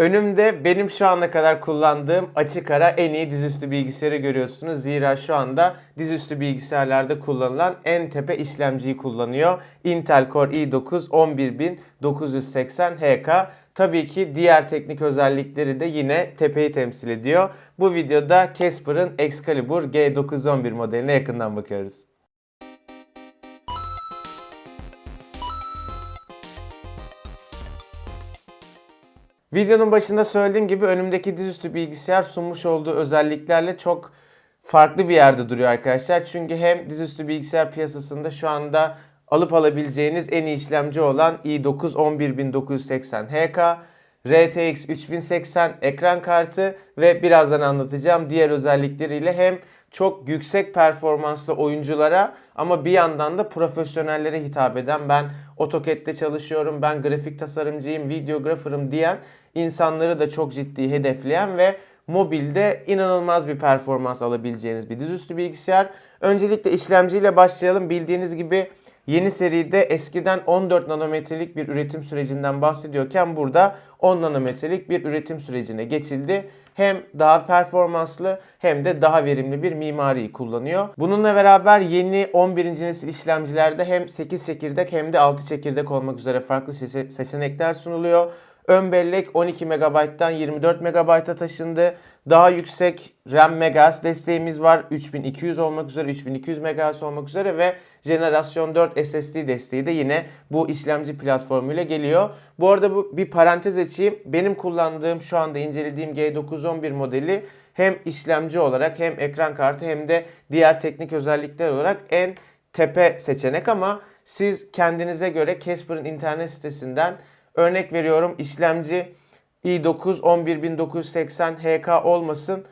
Önümde benim şu ana kadar kullandığım açık ara en iyi dizüstü bilgisayarı görüyorsunuz. Zira şu anda dizüstü bilgisayarlarda kullanılan en tepe işlemciyi kullanıyor. Intel Core i9 11980 HK. Tabii ki diğer teknik özellikleri de yine tepeyi temsil ediyor. Bu videoda Casper'ın Excalibur G911 modeline yakından bakıyoruz. Videonun başında söylediğim gibi önümdeki dizüstü bilgisayar sunmuş olduğu özelliklerle çok farklı bir yerde duruyor arkadaşlar. Çünkü hem dizüstü bilgisayar piyasasında şu anda alıp alabileceğiniz en iyi işlemci olan i9 11980 HK, RTX 3080 ekran kartı ve birazdan anlatacağım diğer özellikleriyle hem çok yüksek performanslı oyunculara ama bir yandan da profesyonellere hitap eden ben AutoCAD'de çalışıyorum, ben grafik tasarımcıyım, videographer'ım diyen insanları da çok ciddi hedefleyen ve mobilde inanılmaz bir performans alabileceğiniz bir dizüstü bilgisayar. Öncelikle işlemciyle başlayalım. Bildiğiniz gibi yeni seride eskiden 14 nanometrelik bir üretim sürecinden bahsediyorken burada 10 nanometrelik bir üretim sürecine geçildi. Hem daha performanslı hem de daha verimli bir mimariyi kullanıyor. Bununla beraber yeni 11. nesil işlemcilerde hem 8 çekirdek hem de 6 çekirdek olmak üzere farklı seçe- seçenekler sunuluyor. Ön bellek 12 MB'dan 24 MB'a taşındı. Daha yüksek RAM MHz desteğimiz var. 3200 olmak üzere, 3200 MHz olmak üzere ve jenerasyon 4 SSD desteği de yine bu işlemci platformuyla geliyor. Bu arada bu bir parantez açayım. Benim kullandığım şu anda incelediğim G911 modeli hem işlemci olarak hem ekran kartı hem de diğer teknik özellikler olarak en tepe seçenek ama siz kendinize göre Casper'ın internet sitesinden Örnek veriyorum işlemci i9 11980 HK olmasın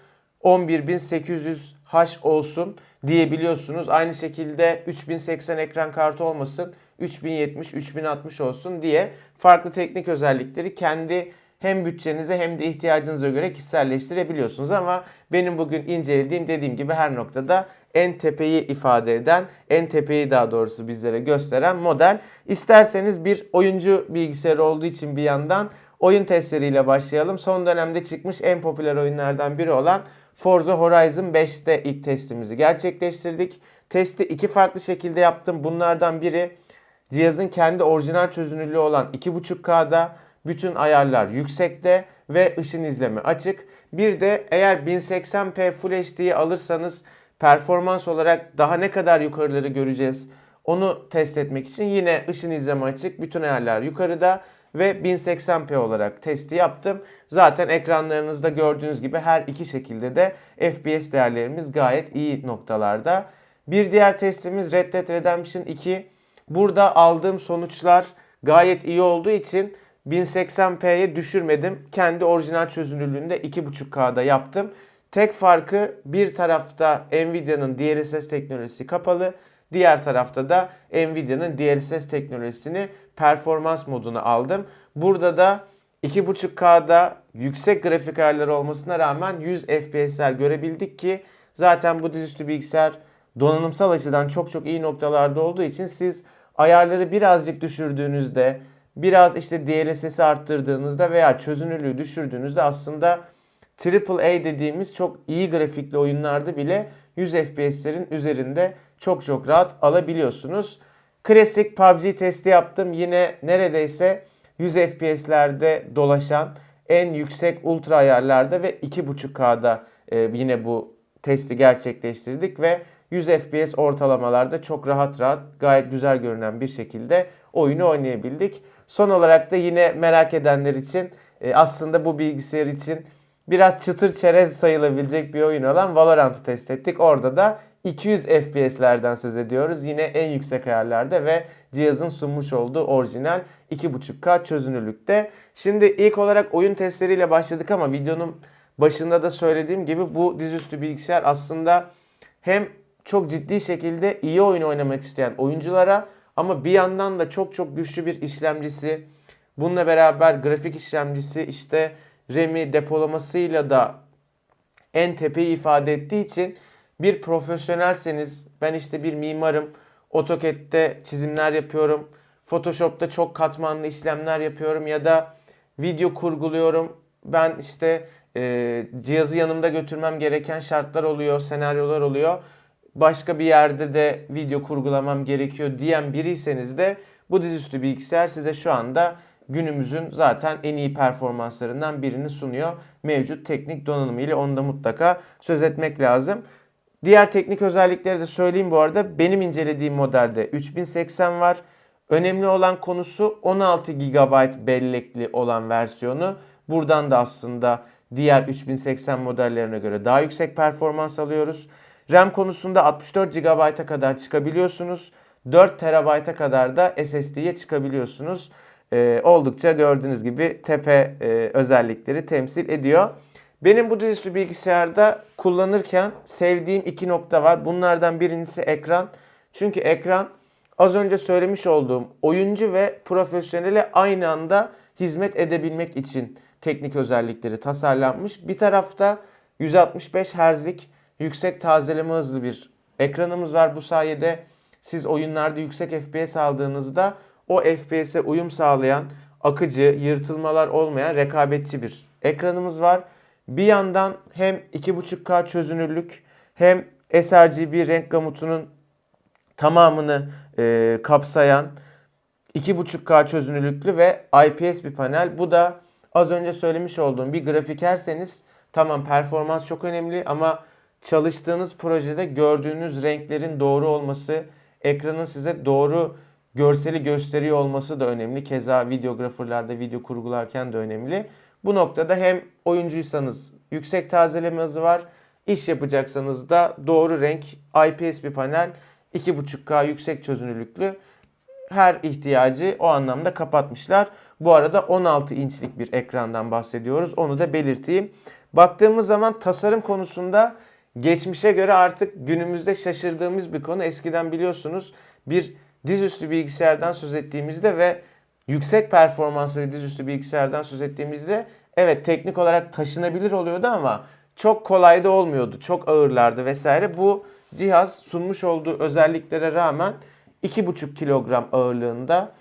11800H olsun diyebiliyorsunuz. Aynı şekilde 3080 ekran kartı olmasın 3070 3060 olsun diye farklı teknik özellikleri kendi hem bütçenize hem de ihtiyacınıza göre kişiselleştirebiliyorsunuz ama benim bugün incelediğim dediğim gibi her noktada en tepeyi ifade eden, en tepeyi daha doğrusu bizlere gösteren model. İsterseniz bir oyuncu bilgisayarı olduğu için bir yandan oyun testleriyle başlayalım. Son dönemde çıkmış en popüler oyunlardan biri olan Forza Horizon 5'te ilk testimizi gerçekleştirdik. Testi iki farklı şekilde yaptım. Bunlardan biri cihazın kendi orijinal çözünürlüğü olan 2.5K'da bütün ayarlar yüksekte ve ışın izleme açık. Bir de eğer 1080p Full HD'yi alırsanız performans olarak daha ne kadar yukarıları göreceğiz onu test etmek için yine ışın izleme açık. Bütün ayarlar yukarıda ve 1080p olarak testi yaptım. Zaten ekranlarınızda gördüğünüz gibi her iki şekilde de FPS değerlerimiz gayet iyi noktalarda. Bir diğer testimiz Red Dead Redemption 2. Burada aldığım sonuçlar gayet iyi olduğu için 1080p'ye düşürmedim. Kendi orijinal çözünürlüğünde 2.5K'da yaptım. Tek farkı bir tarafta Nvidia'nın DLSS teknolojisi kapalı, diğer tarafta da Nvidia'nın DLSS teknolojisini performans moduna aldım. Burada da 2.5K'da yüksek grafik ayarları olmasına rağmen 100 FPS'ler görebildik ki zaten bu dizüstü bilgisayar donanımsal açıdan çok çok iyi noktalarda olduğu için siz ayarları birazcık düşürdüğünüzde, biraz işte DLSS'i arttırdığınızda veya çözünürlüğü düşürdüğünüzde aslında AAA dediğimiz çok iyi grafikli oyunlarda bile 100 FPS'lerin üzerinde çok çok rahat alabiliyorsunuz. Klasik PUBG testi yaptım. Yine neredeyse 100 FPS'lerde dolaşan en yüksek ultra ayarlarda ve 2.5K'da e, yine bu testi gerçekleştirdik ve 100 FPS ortalamalarda çok rahat rahat gayet güzel görünen bir şekilde oyunu oynayabildik. Son olarak da yine merak edenler için e, aslında bu bilgisayar için biraz çıtır çerez sayılabilecek bir oyun olan Valorant'ı test ettik. Orada da 200 FPS'lerden söz ediyoruz. Yine en yüksek ayarlarda ve cihazın sunmuş olduğu orijinal 2.5K çözünürlükte. Şimdi ilk olarak oyun testleriyle başladık ama videonun başında da söylediğim gibi bu dizüstü bilgisayar aslında hem çok ciddi şekilde iyi oyun oynamak isteyen oyunculara ama bir yandan da çok çok güçlü bir işlemcisi, bununla beraber grafik işlemcisi işte RAM'i depolamasıyla da en tepeyi ifade ettiği için bir profesyonelseniz ben işte bir mimarım, AutoCAD'de çizimler yapıyorum, Photoshop'ta çok katmanlı işlemler yapıyorum ya da video kurguluyorum Ben işte e, cihazı yanımda götürmem gereken şartlar oluyor, senaryolar oluyor. Başka bir yerde de video kurgulamam gerekiyor diyen biriyseniz de bu dizüstü bilgisayar size şu anda günümüzün zaten en iyi performanslarından birini sunuyor. Mevcut teknik donanımı ile onu da mutlaka söz etmek lazım. Diğer teknik özellikleri de söyleyeyim bu arada. Benim incelediğim modelde 3080 var. Önemli olan konusu 16 GB bellekli olan versiyonu. Buradan da aslında diğer 3080 modellerine göre daha yüksek performans alıyoruz. RAM konusunda 64 GB'a kadar çıkabiliyorsunuz. 4 TB'a kadar da SSD'ye çıkabiliyorsunuz. Ee, oldukça gördüğünüz gibi tepe e, özellikleri temsil ediyor. Benim bu dizüstü bilgisayarda kullanırken sevdiğim iki nokta var. Bunlardan birincisi ekran. Çünkü ekran az önce söylemiş olduğum oyuncu ve profesyonele aynı anda hizmet edebilmek için teknik özellikleri tasarlanmış. Bir tarafta 165 Hz'lik yüksek tazeleme hızlı bir ekranımız var. Bu sayede siz oyunlarda yüksek FPS aldığınızda o FPS'e uyum sağlayan, akıcı, yırtılmalar olmayan rekabetçi bir ekranımız var. Bir yandan hem 2.5K çözünürlük hem sRGB renk gamutunun tamamını e, kapsayan 2.5K çözünürlüklü ve IPS bir panel. Bu da az önce söylemiş olduğum bir grafikerseniz tamam performans çok önemli ama çalıştığınız projede gördüğünüz renklerin doğru olması, ekranın size doğru görseli gösteriyor olması da önemli. Keza videografırlarda video kurgularken de önemli. Bu noktada hem oyuncuysanız yüksek tazeleme hızı var. İş yapacaksanız da doğru renk IPS bir panel 2.5K yüksek çözünürlüklü her ihtiyacı o anlamda kapatmışlar. Bu arada 16 inçlik bir ekrandan bahsediyoruz. Onu da belirteyim. Baktığımız zaman tasarım konusunda geçmişe göre artık günümüzde şaşırdığımız bir konu. Eskiden biliyorsunuz bir dizüstü bilgisayardan söz ettiğimizde ve yüksek performanslı dizüstü bilgisayardan söz ettiğimizde evet teknik olarak taşınabilir oluyordu ama çok kolay da olmuyordu. Çok ağırlardı vesaire. Bu cihaz sunmuş olduğu özelliklere rağmen 2,5 kilogram ağırlığında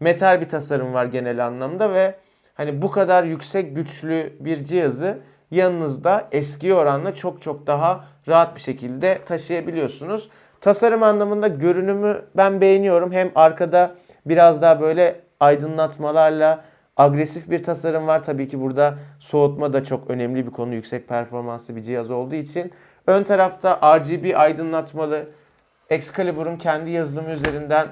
metal bir tasarım var genel anlamda ve hani bu kadar yüksek güçlü bir cihazı yanınızda eski oranla çok çok daha rahat bir şekilde taşıyabiliyorsunuz. Tasarım anlamında görünümü ben beğeniyorum. Hem arkada biraz daha böyle aydınlatmalarla agresif bir tasarım var. Tabii ki burada soğutma da çok önemli bir konu. Yüksek performanslı bir cihaz olduğu için. Ön tarafta RGB aydınlatmalı Excalibur'un kendi yazılımı üzerinden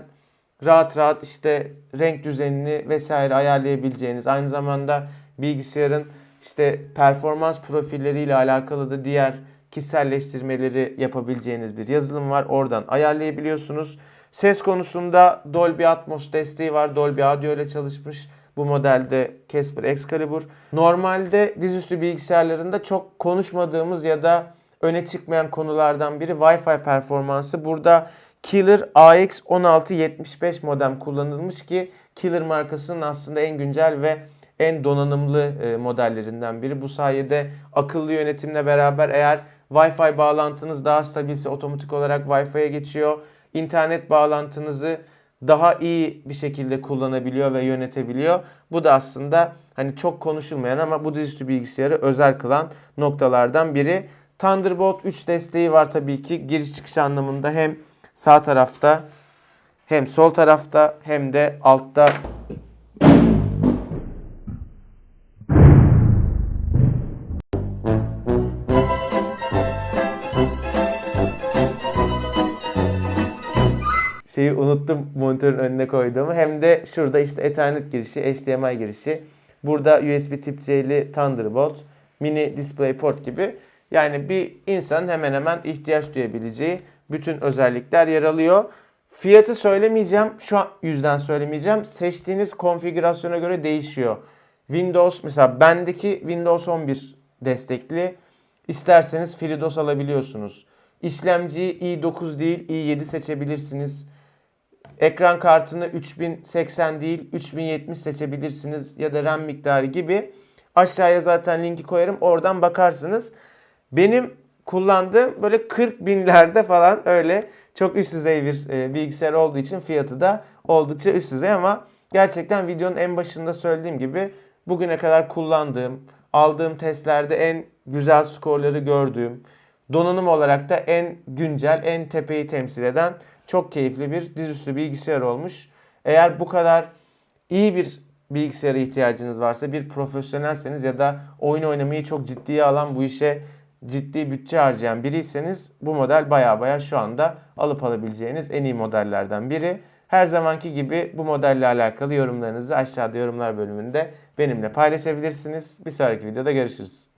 rahat rahat işte renk düzenini vesaire ayarlayabileceğiniz aynı zamanda bilgisayarın işte performans profilleriyle alakalı da diğer kişiselleştirmeleri yapabileceğiniz bir yazılım var. Oradan ayarlayabiliyorsunuz. Ses konusunda Dolby Atmos desteği var. Dolby Audio ile çalışmış bu modelde Casper Excalibur. Normalde dizüstü bilgisayarlarında çok konuşmadığımız ya da öne çıkmayan konulardan biri Wi-Fi performansı. Burada Killer AX1675 modem kullanılmış ki Killer markasının aslında en güncel ve en donanımlı e, modellerinden biri. Bu sayede akıllı yönetimle beraber eğer Wi-Fi bağlantınız daha stabilse otomatik olarak Wi-Fi'ye geçiyor. İnternet bağlantınızı daha iyi bir şekilde kullanabiliyor ve yönetebiliyor. Bu da aslında hani çok konuşulmayan ama bu dizüstü bilgisayarı özel kılan noktalardan biri. Thunderbolt 3 desteği var tabii ki giriş çıkış anlamında hem sağ tarafta hem sol tarafta hem de altta şeyi unuttum monitörün önüne koyduğumu. Hem de şurada işte Ethernet girişi, HDMI girişi. Burada USB tip C'li Thunderbolt, mini DisplayPort gibi. Yani bir insan hemen hemen ihtiyaç duyabileceği bütün özellikler yer alıyor. Fiyatı söylemeyeceğim. Şu an yüzden söylemeyeceğim. Seçtiğiniz konfigürasyona göre değişiyor. Windows mesela bendeki Windows 11 destekli. İsterseniz FreeDOS alabiliyorsunuz. İşlemciyi i9 değil i7 seçebilirsiniz. Ekran kartını 3080 değil 3070 seçebilirsiniz ya da RAM miktarı gibi. Aşağıya zaten linki koyarım oradan bakarsınız. Benim kullandığım böyle 40 binlerde falan öyle çok üst düzey bir e, bilgisayar olduğu için fiyatı da oldukça üst düzey ama gerçekten videonun en başında söylediğim gibi bugüne kadar kullandığım aldığım testlerde en güzel skorları gördüğüm, donanım olarak da en güncel, en tepeyi temsil eden çok keyifli bir dizüstü bilgisayar olmuş. Eğer bu kadar iyi bir bilgisayara ihtiyacınız varsa, bir profesyonelseniz ya da oyun oynamayı çok ciddiye alan, bu işe ciddi bütçe harcayan biriyseniz bu model baya baya şu anda alıp alabileceğiniz en iyi modellerden biri. Her zamanki gibi bu modelle alakalı yorumlarınızı aşağıda yorumlar bölümünde benimle paylaşabilirsiniz. Bir sonraki videoda görüşürüz.